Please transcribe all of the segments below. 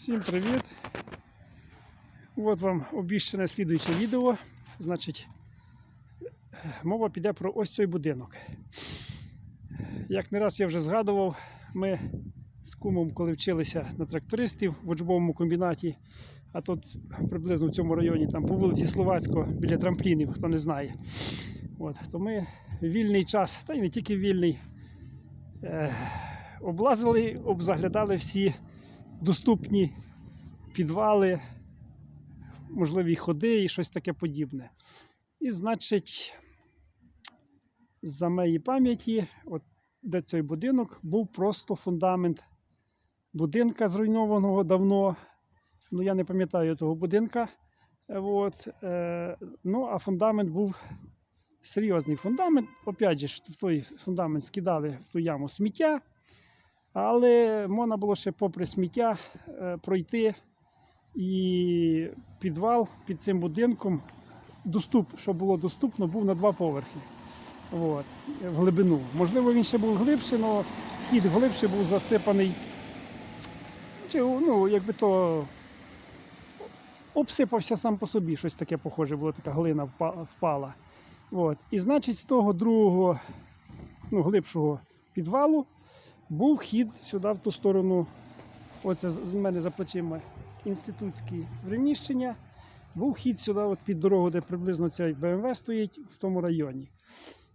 Всім привіт! От вам обіщене слідуюче відео. Значить, мова піде про ось цей будинок. Як не раз я вже згадував, ми з кумом, коли вчилися на трактористів в учбовому комбінаті, а тут приблизно в цьому районі, там по вулиці Словацького, біля трамплінів, хто не знає. От, то ми вільний час, та й не тільки вільний, е, облазили, обзаглядали всі доступні підвали, можливі ходи і щось таке подібне. І, значить, за моєї пам'яті, от де цей будинок, був просто фундамент будинка зруйнованого давно. Ну, я не пам'ятаю того будинка. От, е, ну, а фундамент був серйозний фундамент. Опять же, в той фундамент скидали в ту яму сміття. Але можна було ще попри сміття е, пройти і підвал під цим будинком, доступ, що було доступно, був на два поверхи. От, в глибину. Можливо, він ще був глибший, але хід глибший був засипаний. Чи, ну, якби то обсипався сам по собі, щось таке похоже, було така глина впала. От. І значить, з того другого, ну, глибшого підвалу був хід сюди в ту сторону. Оце з мене за плечима інститутське приміщення. Був хід сюди, от під дорогу, де приблизно цей БМВ стоїть в тому районі.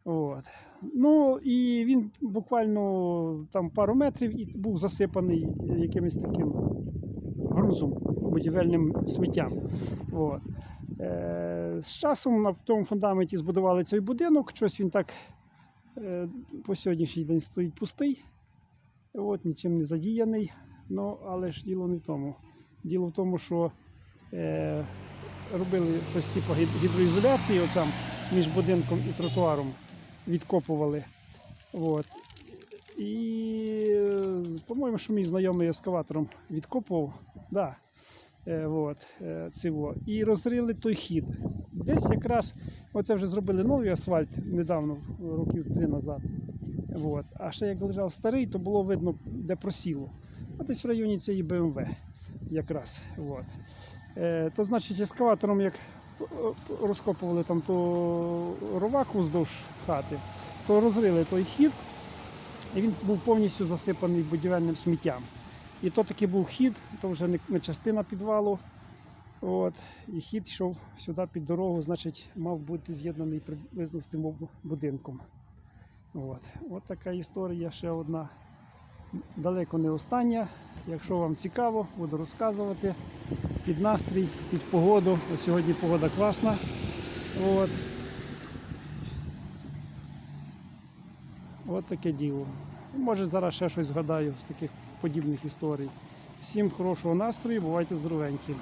От. Ну і він буквально там пару метрів і був засипаний якимось таким грузом, будівельним сміттям. От. Е, з часом на тому фундаменті збудували цей будинок. Щось він так е, по сьогоднішній день стоїть пустий. От, нічим не задіяний. Ну, але ж діло не в тому. Діло в тому, що е, робили щось типу гідроізоляції оцям між будинком і тротуаром, відкопували. От. І, по-моєму, що мій знайомий ескаватором відкопував. Да. Е, от, е, цього. І розрили той хід. Десь якраз оце вже зробили новий асфальт недавно, років три назад. От. А ще як лежав старий, то було видно, де просіло. А десь в районі цієї БМВ якраз. От. Е, то значить, ескаватором, як е, розкопували там то роваку вздовж хати, то розрили той хід, і він був повністю засипаний будівельним сміттям. І то таки був хід, то вже не частина підвалу. От, і хід йшов сюди під дорогу, значить, мав бути з'єднаний приблизно з тим будинком. От. От така історія ще одна. Далеко не остання. Якщо вам цікаво, буду розказувати під настрій, під погоду. Ось сьогодні погода класна. От. От таке діло. Може зараз ще щось згадаю з таких подібних історій. Всім хорошого настрою, бувайте здоровенькі.